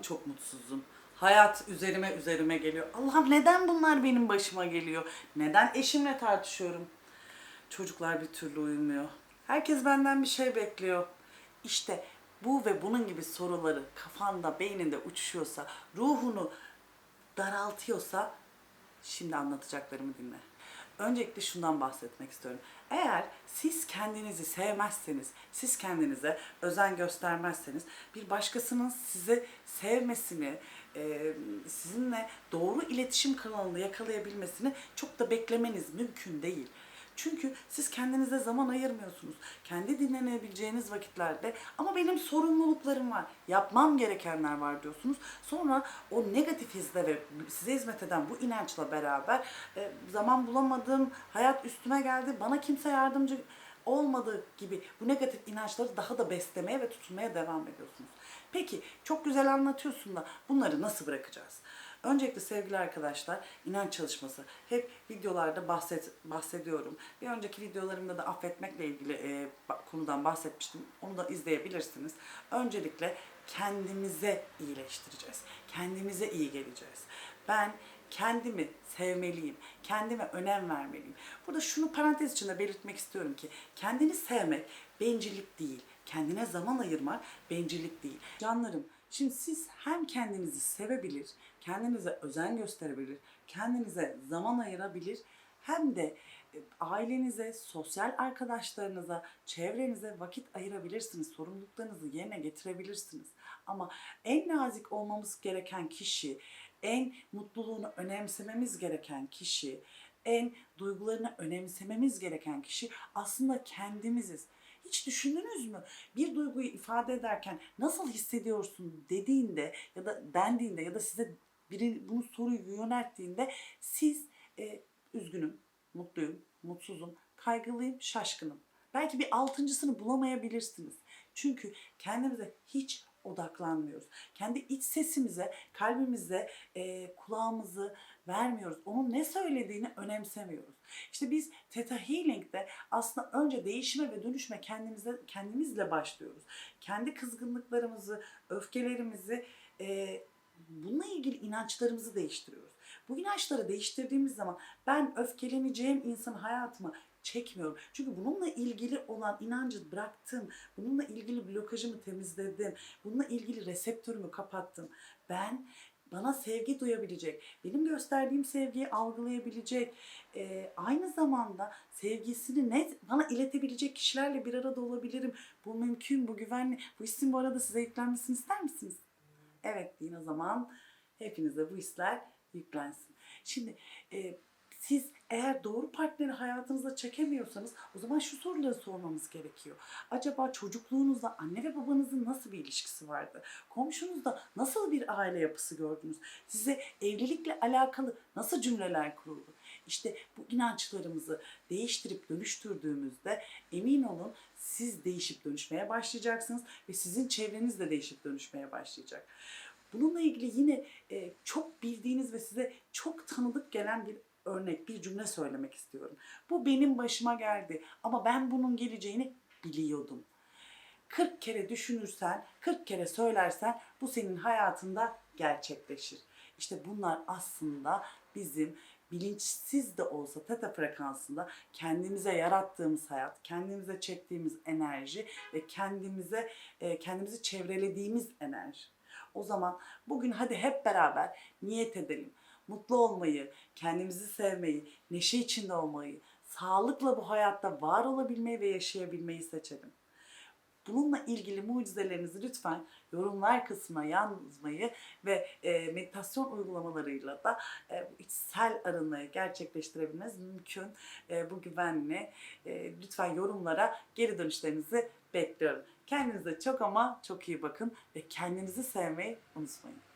Çok mutsuzum. Hayat üzerime üzerime geliyor. Allah'ım neden bunlar benim başıma geliyor? Neden eşimle tartışıyorum? Çocuklar bir türlü uyumuyor. Herkes benden bir şey bekliyor. İşte bu ve bunun gibi soruları kafanda, beyninde uçuşuyorsa, ruhunu daraltıyorsa şimdi anlatacaklarımı dinle. Öncelikle şundan bahsetmek istiyorum. Eğer siz kendinizi sevmezseniz, siz kendinize özen göstermezseniz bir başkasının sizi sevmesini, e, sizinle doğru iletişim kanalında yakalayabilmesini çok da beklemeniz mümkün değil. Çünkü siz kendinize zaman ayırmıyorsunuz. Kendi dinlenebileceğiniz vakitlerde ama benim sorumluluklarım var, yapmam gerekenler var diyorsunuz. Sonra o negatif hizle ve size hizmet eden bu inançla beraber e, zaman bulamadım, hayat üstüme geldi, bana kimse yardımcı olmadı gibi bu negatif inançları daha da beslemeye ve tutulmaya devam ediyorsunuz. Peki çok güzel anlatıyorsun da bunları nasıl bırakacağız? Öncelikle sevgili arkadaşlar inanç çalışması. Hep videolarda bahset, bahsediyorum. Bir önceki videolarımda da affetmekle ilgili e, konudan bahsetmiştim. Onu da izleyebilirsiniz. Öncelikle kendimize iyileştireceğiz. Kendimize iyi geleceğiz. Ben kendimi sevmeliyim. Kendime önem vermeliyim. Burada şunu parantez içinde belirtmek istiyorum ki kendini sevmek bencillik değil. Kendine zaman ayırmak bencillik değil. Canlarım Şimdi siz hem kendinizi sevebilir, kendinize özen gösterebilir, kendinize zaman ayırabilir hem de e, ailenize, sosyal arkadaşlarınıza, çevrenize vakit ayırabilirsiniz. Sorumluluklarınızı yerine getirebilirsiniz. Ama en nazik olmamız gereken kişi, en mutluluğunu önemsememiz gereken kişi, en duygularını önemsememiz gereken kişi aslında kendimiziz. Hiç düşündünüz mü? Bir duyguyu ifade ederken nasıl hissediyorsun dediğinde ya da dendiğinde ya da size biri bunu soruyu yönelttiğinde siz e, üzgünüm, mutluyum, mutsuzum, kaygılıyım, şaşkınım. Belki bir altıncısını bulamayabilirsiniz. Çünkü kendimize hiç odaklanmıyoruz. Kendi iç sesimize, kalbimize, e, kulağımızı vermiyoruz. Onun ne söylediğini önemsemiyoruz. İşte biz Theta Healing'de aslında önce değişime ve dönüşme kendimize, kendimizle başlıyoruz. Kendi kızgınlıklarımızı, öfkelerimizi, e, bununla ilgili inançlarımızı değiştiriyoruz. Bu inançları değiştirdiğimiz zaman ben öfkeleneceğim insan hayatıma çekmiyorum. Çünkü bununla ilgili olan inancı bıraktım. Bununla ilgili blokajımı temizledim. Bununla ilgili reseptörümü kapattım. Ben bana sevgi duyabilecek, benim gösterdiğim sevgiyi algılayabilecek, e, aynı zamanda sevgisini net bana iletebilecek kişilerle bir arada olabilirim. Bu mümkün, bu güvenli. Bu isim bu arada size yüklenmesini ister misiniz? Evet deyin o zaman hepinize bu hisler yüklensin. Şimdi e, siz eğer doğru partneri hayatınıza çekemiyorsanız o zaman şu soruları sormamız gerekiyor. Acaba çocukluğunuzda anne ve babanızın nasıl bir ilişkisi vardı? Komşunuzda nasıl bir aile yapısı gördünüz? Size evlilikle alakalı nasıl cümleler kuruldu? İşte bu inançlarımızı değiştirip dönüştürdüğümüzde emin olun siz değişip dönüşmeye başlayacaksınız ve sizin çevreniz de değişip dönüşmeye başlayacak. Bununla ilgili yine e, çok bildiğiniz ve size çok tanıdık gelen bir örnek, bir cümle söylemek istiyorum. Bu benim başıma geldi ama ben bunun geleceğini biliyordum. 40 kere düşünürsen, 40 kere söylersen bu senin hayatında gerçekleşir. İşte bunlar aslında bizim bilinçsiz de olsa teta frekansında kendimize yarattığımız hayat, kendimize çektiğimiz enerji ve kendimize e, kendimizi çevrelediğimiz enerji. O zaman bugün hadi hep beraber niyet edelim. Mutlu olmayı, kendimizi sevmeyi, neşe içinde olmayı, sağlıkla bu hayatta var olabilmeyi ve yaşayabilmeyi seçelim. Bununla ilgili mucizelerinizi lütfen yorumlar kısmına yazmayı ve e, meditasyon uygulamalarıyla da e, içsel arınmayı gerçekleştirebilmeniz mümkün. E, bu güvenli. Lütfen yorumlara geri dönüşlerinizi bekliyorum. Kendinize çok ama çok iyi bakın ve kendinizi sevmeyi unutmayın.